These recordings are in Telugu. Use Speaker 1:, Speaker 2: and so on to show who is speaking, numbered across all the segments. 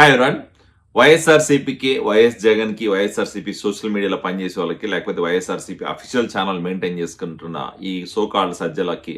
Speaker 1: హాయ్ రాన్ వైఎస్ఆర్సీపీకి వైఎస్ జగన్కి వైఎస్ఆర్సీపీ సోషల్ మీడియాలో పనిచేసే వాళ్ళకి లేకపోతే వైఎస్ఆర్సీపీ అఫీషియల్ ఛానల్ మెయింటైన్ చేసుకుంటున్న ఈ సోకాళ్ళ సజ్జలకి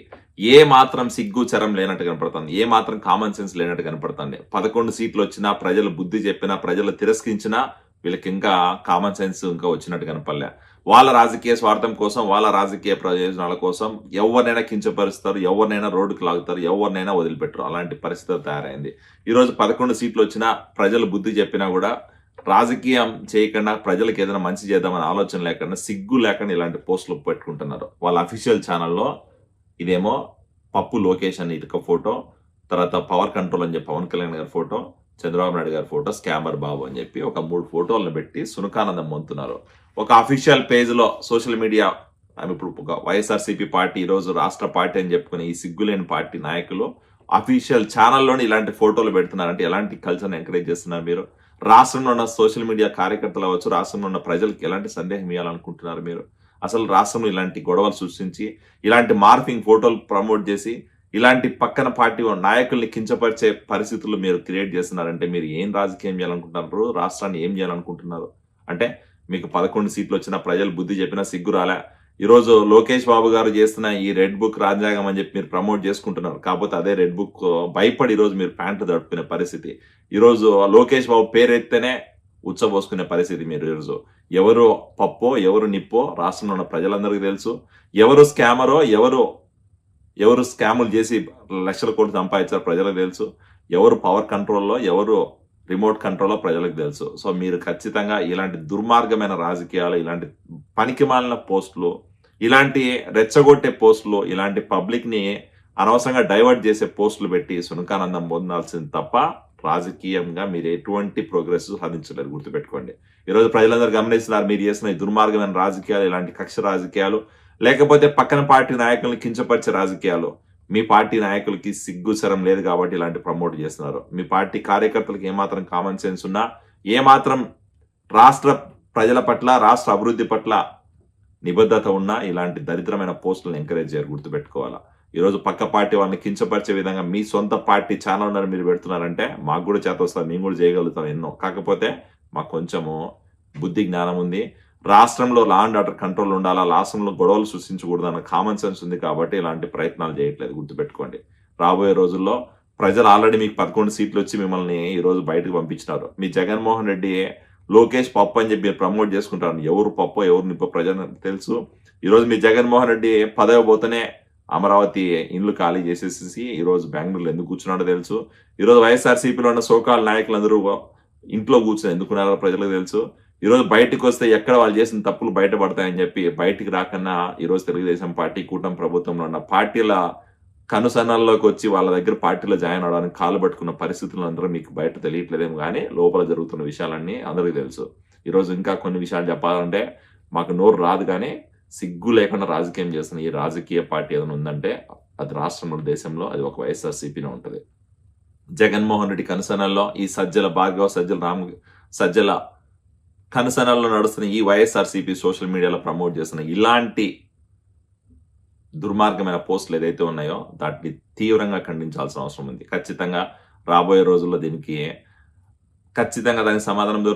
Speaker 1: ఏ మాత్రం సిగ్గు చరం లేనట్టు కనపడుతుంది. ఏ మాత్రం కామన్ సెన్స్ లేనట్టు కనపడుతుంది. పదకొండు సీట్లు వచ్చినా ప్రజలు బుద్ధి చెప్పినా ప్రజలు తిరస్కరించినా వీళ్ళకి ఇంకా కామన్ సెన్స్ ఇంకా వచ్చినట్టు కనపడలే. వాళ్ళ రాజకీయ స్వార్థం కోసం వాళ్ళ రాజకీయ ప్రయోజనాల కోసం ఎవరినైనా కించపరుస్తారు ఎవరినైనా రోడ్డుకు లాగుతారు ఎవరినైనా వదిలిపెట్టరు. అలాంటి పరిస్థితి తయారైంది. ఈరోజు పదకొండు సీట్లు వచ్చినా ప్రజలు బుద్ధి చెప్పినా కూడా రాజకీయం చేయకుండా ప్రజలకు ఏదైనా మంచి చేద్దామని ఆలోచన లేకుండా సిగ్గు లేకుండా ఇలాంటి పోస్టులు పెట్టుకుంటున్నారు. వాళ్ళ అఫీషియల్ ఛానల్లో ఇదేమో పప్పు లోకేష్ అని ఇటుక ఫోటో తర్వాత పవర్ కంట్రోల్ అని చెప్పి పవన్ కళ్యాణ్ గారి ఫోటో చంద్రబాబు నాయుడు గారి ఫోటో స్కామర్ బాబు అని చెప్పి ఒక మూడు ఫోటోలను పెట్టి సునకానందం పొందుతున్నారు. ఒక అఫీషియల్ పేజ్లో సోషల్ మీడియా ఆమె ఇప్పుడు ఒక వైఎస్ఆర్సీపీ పార్టీ ఈరోజు రాష్ట్ర పార్టీ అని చెప్పుకునే ఈ సిగ్గులేని పార్టీ నాయకులు అఫీషియల్ ఛానల్లోనే ఇలాంటి ఫోటోలు పెడుతున్నారంటే ఎలాంటి కల్చర్ని ఎంకరేజ్ చేస్తున్నారు మీరు? రాష్ట్రంలో ఉన్న సోషల్ మీడియా కార్యకర్తలు అవ్వచ్చు రాష్ట్రంలో ఉన్న ప్రజలకు ఎలాంటి సందేహం ఇవ్వాలనుకుంటున్నారు మీరు? అసలు రాష్ట్రంలో ఇలాంటి గొడవలు సృష్టించి ఇలాంటి మార్ఫింగ్ ఫోటోలు ప్రమోట్ చేసి ఇలాంటి పక్కన పార్టీ నాయకుల్ని కించపరిచే పరిస్థితులు మీరు క్రియేట్ చేస్తున్నారంటే మీరు ఏం రాజకీయం చేయాలనుకుంటున్నారు? రాష్ట్రాన్ని ఏం చేయాలనుకుంటున్నారు? అంటే మీకు పదకొండు సీట్లు వచ్చిన ప్రజలు బుద్ధి చెప్పినా సిగ్గు రాలే. ఈరోజు లోకేష్ బాబు గారు చేస్తున్న ఈ రెడ్ బుక్ రాజ్యాంగం అని చెప్పి మీరు ప్రమోట్ చేసుకుంటున్నారు. కాకపోతే అదే రెడ్ బుక్ భయపడి ఈరోజు మీరు ప్యాంటు దడుపుకునే పరిస్థితి. ఈరోజు లోకేష్ బాబు పేరెత్తేనే ఉచ్చబోసుకునే పరిస్థితి మీరు ఈరోజు. ఎవరు పప్పో ఎవరు నిప్పో రాష్ట్రంలో ఉన్న ప్రజలందరికీ తెలుసు. ఎవరు స్కామరో ఎవరు ఎవరు స్కాములు చేసి లక్షల కోట్లు సంపాదించారో ప్రజలకు తెలుసు. ఎవరు పవర్ కంట్రోల్లో ఎవరు రిమోట్ కంట్రోల్లో ప్రజలకు తెలుసు. సో మీరు ఖచ్చితంగా ఇలాంటి దుర్మార్గమైన రాజకీయాలు ఇలాంటి పనికిమాలిన పోస్టులు ఇలాంటి రెచ్చగొట్టే పోస్టులు ఇలాంటి పబ్లిక్ని అనవసరంగా డైవర్ట్ చేసే పోస్టులు పెట్టి సునకానందం పొందాల్సింది తప్ప రాజకీయంగా మీరు ఎటువంటి ప్రోగ్రెస్ సాధించలేరు. గుర్తుపెట్టుకోండి. ఈరోజు ప్రజలందరూ గమనిస్తున్నారు మీరు చేసిన దుర్మార్గమైన రాజకీయాలు ఇలాంటి కక్ష రాజకీయాలు లేకపోతే పక్కన పార్టీ నాయకులను కించపరిచే రాజకీయాలు. మీ పార్టీ నాయకులకి సిగ్గుసరం లేదు కాబట్టి ఇలాంటి ప్రమోట్ చేస్తున్నారు. మీ పార్టీ కార్యకర్తలకు ఏమాత్రం కామన్ సెన్స్ ఉన్నా ఏమాత్రం రాష్ట్ర ప్రజల పట్ల రాష్ట్ర అభివృద్ధి పట్ల నిబద్ధత ఉన్నా ఇలాంటి దరిద్రమైన పోస్టులను ఎంకరేజ్ చేయరు గుర్తుపెట్టుకోవాలా. ఈరోజు పక్క పార్టీ వాళ్ళని కించపరిచే విధంగా మీ సొంత పార్టీ ఛానల్ మీరు పెడుతున్నారంటే మాకు కూడా చేత వస్తారు మేము కూడా చేయగలుగుతాం ఎన్నో. కాకపోతే మాకు కొంచెము బుద్ధి జ్ఞానం ఉంది. రాష్ట్రంలో లా అండ్ ఆర్డర్ కంట్రోల్ ఉండాలా? రాష్ట్రంలో గొడవలు సృష్టించకూడదు అన్న కామన్ సెన్స్ ఉంది కాబట్టి ఇలాంటి ప్రయత్నాలు చేయట్లేదు గుర్తుపెట్టుకోండి. రాబోయే రోజుల్లో ప్రజలు ఆల్రెడీ మీకు పదకొండు సీట్లు వచ్చి మిమ్మల్ని ఈరోజు బయటకు పంపించినారు. మీ జగన్మోహన్ రెడ్డి లోకేష్ పప్పు అని చెప్పి మీరు ప్రమోట్ చేసుకుంటారు. ఎవరు పప్పు ఎవరు నిప్ప ప్రజలు తెలుసు. ఈరోజు మీ జగన్మోహన్ రెడ్డి పదవి పోతేనే అమరావతి ఇండ్లు ఖాళీ చేసేసి ఈ రోజు బెంగళూరులో ఎందుకు కూర్చున్నాడో తెలుసు. ఈరోజు వైఎస్ఆర్సీపీలో ఉన్న సోకాల్ నాయకులందరూ ఇంట్లో కూర్చొని ఎందుకున్నారో ప్రజలకు తెలుసు. ఈరోజు బయటకు వస్తే ఎక్కడ వాళ్ళు చేసిన తప్పులు బయటపడతాయని చెప్పి బయటికి రాకన్నా ఈరోజు తెలుగుదేశం పార్టీ కూటమి ప్రభుత్వంలో ఉన్న పార్టీల కనుసనాల్లోకి వచ్చి వాళ్ళ దగ్గర పార్టీలో జాయిన్ అవడానికి కాలు పట్టుకున్న పరిస్థితులు అందరూ మీకు బయట తెలియట్లేదేమో కానీ లోపల జరుగుతున్న విషయాలన్నీ అందరికీ తెలుసు. ఈరోజు ఇంకా కొన్ని విషయాలు చెప్పాలంటే మాకు నోరు రాదు కానీ సిగ్గు లేకుండా రాజకీయం చేస్తున్న ఈ రాజకీయ పార్టీ ఏదైనా ఉందంటే అది రాష్ట్రంలో దేశంలో అది ఒక వైఎస్ఆర్సీపీనే ఉంటుంది. జగన్మోహన్ రెడ్డి కనుసనల్లో ఈ సజ్జల భార్గవ సజ్జల రామ్ సజ్జల కనుసనల్లో నడుస్తున్న ఈ వైఎస్ఆర్సీపీ సోషల్ మీడియాలో ప్రమోట్ చేస్తున్న ఇలాంటి దుర్మార్గమైన పోస్టులు ఏదైతే ఉన్నాయో దాటిని తీవ్రంగా ఖండించాల్సిన అవసరం ఉంది. ఖచ్చితంగా రాబోయే రోజుల్లో దీనికి ఖచ్చితంగా దానికి సమాధానం